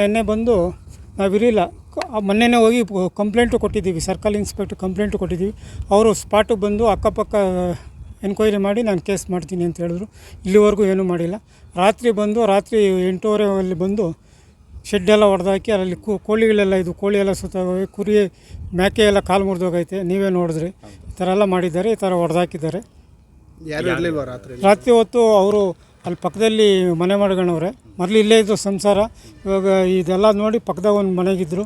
ನಿನ್ನೆ ಬಂದು ನಾವಿರಲಿಲ್ಲ ಮೊನ್ನೆನೇ ಹೋಗಿ ಕಂಪ್ಲೇಂಟು ಕೊಟ್ಟಿದ್ದೀವಿ ಸರ್ಕಲ್ ಇನ್ಸ್ಪೆಕ್ಟರ್ ಕಂಪ್ಲೇಂಟು ಕೊಟ್ಟಿದ್ದೀವಿ. ಅವರು ಸ್ಪಾಟಿಗೆ ಬಂದು ಅಕ್ಕಪಕ್ಕ ಎನ್ಕ್ವೈರಿ ಮಾಡಿ ನಾನು ಕೇಸ್ ಮಾಡ್ತೀನಿ ಅಂತ ಹೇಳಿದ್ರು. ಇಲ್ಲಿವರೆಗೂ ಏನೂ ಮಾಡಿಲ್ಲ. ರಾತ್ರಿ ಬಂದು ರಾತ್ರಿ ಎಂಟೂವರೆ ಅಲ್ಲಿ ಬಂದು ಶೆಡ್ ಎಲ್ಲ ಹೊಡೆದಾಕಿ ಅಲ್ಲಿ ಕೋಳಿಗಳೆಲ್ಲ ಇದು ಕೋಳಿ ಎಲ್ಲ ಸುತ್ತೋಗಿ ಕುರಿ ಮೇಕೆ ಎಲ್ಲ ಕಾಲು ಮುರಿದೋಗೈತೆ. ನೀವೇ ನೋಡಿದ್ರಿ. ಈ ಥರ ಎಲ್ಲ ಮಾಡಿದ್ದಾರೆ ಈ ಥರ ಹೊಡೆದಾಕಿದ್ದಾರೆ ರಾತ್ರಿ ಹೊತ್ತು ಅವರು ಅಲ್ಲಿ ಪಕ್ಕದಲ್ಲಿ ಮನೆ ಮಾಡ್ಕೊಂಡವ್ರೆ ಮೊದಲು ಇಲ್ಲೇ ಇದ್ದು ಸಂಸಾರ. ಇವಾಗ ಇದೆಲ್ಲ ನೋಡಿ ಪಕ್ಕದಾಗ ಒಂದು ಮನೆಗಿದ್ದರು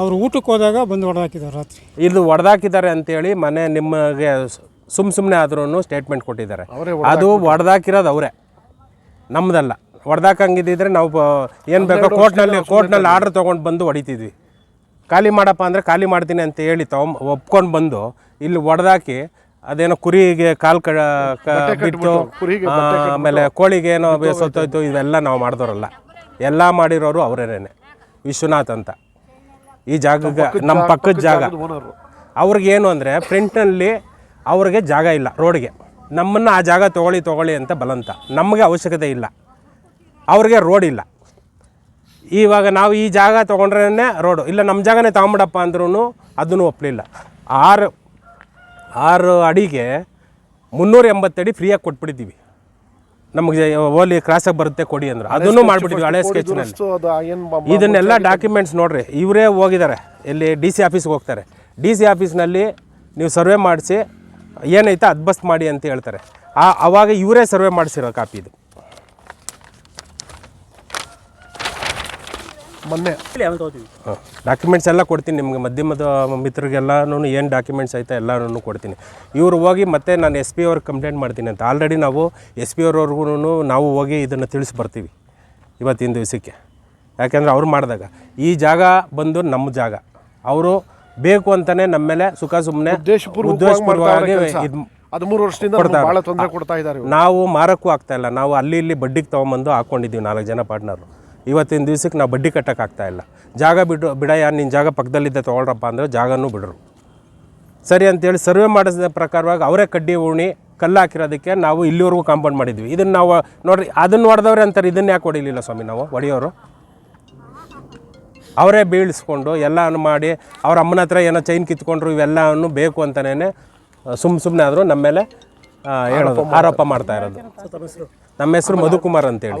ಅವರು ಊಟಕ್ಕೆ ಹೋದಾಗ ಬಂದು ಹೊಡೆದಾಕಿದ್ದಾರೆ ರಾತ್ರಿ. ಇದು ಹೊಡೆದಾಕಿದ್ದಾರೆ ಅಂತೇಳಿ ಮನೆ ನಿಮಗೆ ಸುಮ್ ಸುಮ್ಮನೆ ಆದ್ರೂ ಸ್ಟೇಟ್ಮೆಂಟ್ ಕೊಟ್ಟಿದ್ದಾರೆ. ಅದು ಹೊಡೆದಾಕಿರೋದು ಅವರೇ. ನಮ್ಮದಲ್ಲ ಹೊಡೆದಾಕಂಗಿದ್ದಿದ್ರೆ ನಾವು ಏನು ಬೇಕೋ ಕೋರ್ಟ್ನಲ್ಲಿ ಕೋರ್ಟ್ನಲ್ಲಿ ಆರ್ಡ್ರ್ ತೊಗೊಂಡು ಬಂದು ಹೊಡಿತಿದ್ವಿ. ಖಾಲಿ ಮಾಡಪ್ಪ ಅಂದರೆ ಖಾಲಿ ಮಾಡ್ತೀನಿ ಅಂತ ಹೇಳಿ ತೊಗೊಂಬ ಒಪ್ಕೊಂಡು ಬಂದು ಇಲ್ಲಿ ಹೊಡೆದಾಕಿ ಅದೇನೋ ಕುರಿಗೆ ಕಾಲು ಕ ಬಿಟ್ಟು ಆಮೇಲೆ ಕೋಳಿಗೆ ಏನೋ ಸತ್ತೋಯ್ತು ಇವೆಲ್ಲ ನಾವು ಮಾಡಿದವರಲ್ಲ. ಎಲ್ಲ ಮಾಡಿರೋರು ಅವರೇನೆ ವಿಶ್ವನಾಥ್ ಅಂತ. ಈ ಜಾಗಕ್ಕೆ ನಮ್ಮ ಪಕ್ಕದ ಜಾಗ ಅವ್ರಿಗೇನು ಅಂದರೆ ಫ್ರಂಟ್ನಲ್ಲಿ ಅವ್ರಿಗೆ ಜಾಗ ಇಲ್ಲ ರೋಡ್ಗೆ ನಮ್ಮನ್ನು ಆ ಜಾಗ ತೊಗೊಳ್ಳಿ ತೊಗೊಳ್ಳಿ ಅಂತ ಬಲಂತ. ನಮಗೆ ಅವಶ್ಯಕತೆ ಇಲ್ಲ. ಅವ್ರಿಗೆ ರೋಡ್ ಇಲ್ಲ. ಇವಾಗ ನಾವು ಈ ಜಾಗ ತೊಗೊಂಡ್ರೇ ರೋಡು ಇಲ್ಲ ನಮ್ಮ ಜಾಗನೇ ತಗೊಂಬಿಡಪ್ಪ ಅಂದ್ರೂ ಅದನ್ನು ಒಪ್ಪಲಿಲ್ಲ ಆರು ಆರು ಅಡಿಗೆ ಮುನ್ನೂರ ಎಂಬತ್ತಡಿ ಫ್ರೀಯಾಗಿ ಕೊಟ್ಬಿಟ್ಟಿದ್ದೀವಿ. ನಮಗೆ ಓಲಿ ಕ್ರಾಸಾಗಿ ಬರುತ್ತೆ ಕೊಡಿ ಅಂದ್ರೆ. ಅದನ್ನು ಮಾಡಿಬಿಟ್ಟಿದ್ವಿ ಹಳೆ ಸ್ಕೆಚ್ನಲ್ಲಿ ಇದನ್ನೆಲ್ಲ ಡಾಕ್ಯುಮೆಂಟ್ಸ್ ನೋಡ್ರಿ ಇವರೇ ಹೋಗಿದ್ದಾರೆ. ಎಲ್ಲಿ ಡಿ ಸಿ ಆಫೀಸ್ಗೆ ಹೋಗ್ತಾರೆ. ಡಿ ಸಿ ಆಫೀಸ್ನಲ್ಲಿ ನೀವು ಸರ್ವೆ ಮಾಡಿಸಿ ಏನೈತೆ ಅದ್ಬಸ್ತ್ ಮಾಡಿ ಅಂತ ಹೇಳ್ತಾರೆ. ಆ ಅವಾಗ ಇವರೇ ಸರ್ವೆ ಮಾಡಿಸಿರೋ ಕಾಪಿ ಇದು. ಮೊನ್ನೆ. ಡಾಕ್ಯುಮೆಂಟ್ಸ್ ಎಲ್ಲ ಕೊಡ್ತೀನಿ ನಿಮಗೆ ಮಧ್ಯಮದ ಮಿತ್ರರಿಗೆಲ್ಲನೂ ಏನು ಡಾಕ್ಯುಮೆಂಟ್ಸ್ ಐತೆ ಎಲ್ಲನೂ ಕೊಡ್ತೀನಿ. ಇವರು ಹೋಗಿ ಮತ್ತೆ ನಾನು ಎಸ್ ಪಿ ಅವ್ರಿಗೆ ಕಂಪ್ಲೇಂಟ್ ಮಾಡ್ತೀನಿ ಅಂತ. ಆಲ್ರೆಡಿ ನಾವು ಎಸ್ ಪಿ ಅವ್ರವ್ರಿಗೂ ನಾವು ಹೋಗಿ ಇದನ್ನು ತಿಳಿಸಿ ಬರ್ತೀವಿ ಇವತ್ತಿನ ದಿವಸಕ್ಕೆ. ಯಾಕೆಂದರೆ ಅವ್ರು ಮಾಡಿದಾಗ. ಈ ಜಾಗ ಬಂದು ನಮ್ಮ ಜಾಗ. ಅವರು ಬೇಕು ಅಂತಲೇ ನಮ್ಮ ಮೇಲೆ ಸುಖ ಸುಮ್ಮನೆ ಉದ್ದೇಶಪೂರ್ವಕವಾಗಿ. ಇದು ಹದಿಮೂರು ವರ್ಷದಿಂದ ಬಹಳ ತೊಂದರೆ ಕೊಡ್ತಾ ಇದ್ದಾರೆ ನಾವು ಮಾರಕ್ಕೂ ಆಗ್ತಾ ಇಲ್ಲ. ನಾವು ಅಲ್ಲಿ ಇಲ್ಲಿ ಬಡ್ಡಿಗೆ ತೊಗೊಂಬಂದು ಹಾಕ್ಕೊಂಡಿದ್ದೀವಿ ನಾಲ್ಕು ಜನ ಪಾರ್ಟ್ನರು ಇವತ್ತಿನ ದಿವ್ಸಕ್ಕೆ ನಾವು ಬಡ್ಡಿ ಕಟ್ಟೋಕ್ಕಾಗ್ತಾಯಿಲ್ಲ ಜಾಗ ಬಿಡು ಬಿಡಯ್ಯ ನಿನ್ನ ಜಾಗ ಪಕ್ಕದಲ್ಲಿದ್ದೆ ತೊಗೊಳ್ರಪ್ಪ ಅಂದರೆ ಜಾಗನೂ ಬಿಡ್ರು. ಸರಿ ಅಂತೇಳಿ ಸರ್ವೆ ಮಾಡಿಸಿದ ಪ್ರಕಾರವಾಗಿ ಅವರೇ ಕಡ್ಡಿ ಉಣಿ, ಕಲ್ಲು ಹಾಕಿರೋದಕ್ಕೆ ನಾವು ಇಲ್ಲಿವರೆಗೂ ಕಾಂಪೌಂಡ್ ಮಾಡಿದ್ವಿ. ಇದನ್ನು ನಾವು ನೋಡ್ರಿ, ಅದನ್ನು ಹೊಡೆದವ್ರೆ ಅಂತಾರೆ, ಇದನ್ನು ಯಾಕೆ ಹೊಡಿಲಿಲ್ಲ ಸ್ವಾಮಿ ನಾವು, ಹೊಡೆಯೋರು? ಅವರೇ ಬೀಳಿಸ್ಕೊಂಡು ಎಲ್ಲನೂ ಮಾಡಿ, ಅವ್ರ ಅಮ್ಮನ ಹತ್ರ ಏನೋ ಚೈನ್ ಕಿತ್ಕೊಂಡ್ರು ಇವೆಲ್ಲವನ್ನು ಬೇಕು ಅಂತಲೇ ಸುಮ್ಮ ಸುಮ್ಮನೆ ಆದರೂ ನಮ್ಮ ಮೇಲೆ ಹೇಳೋದು, ಆರೋಪ ಮಾಡ್ತಾ ಇರೋದು. ನಮ್ಮ ಹೆಸರು ಮಧುಕುಮಾರ್ ಅಂತೇಳಿ.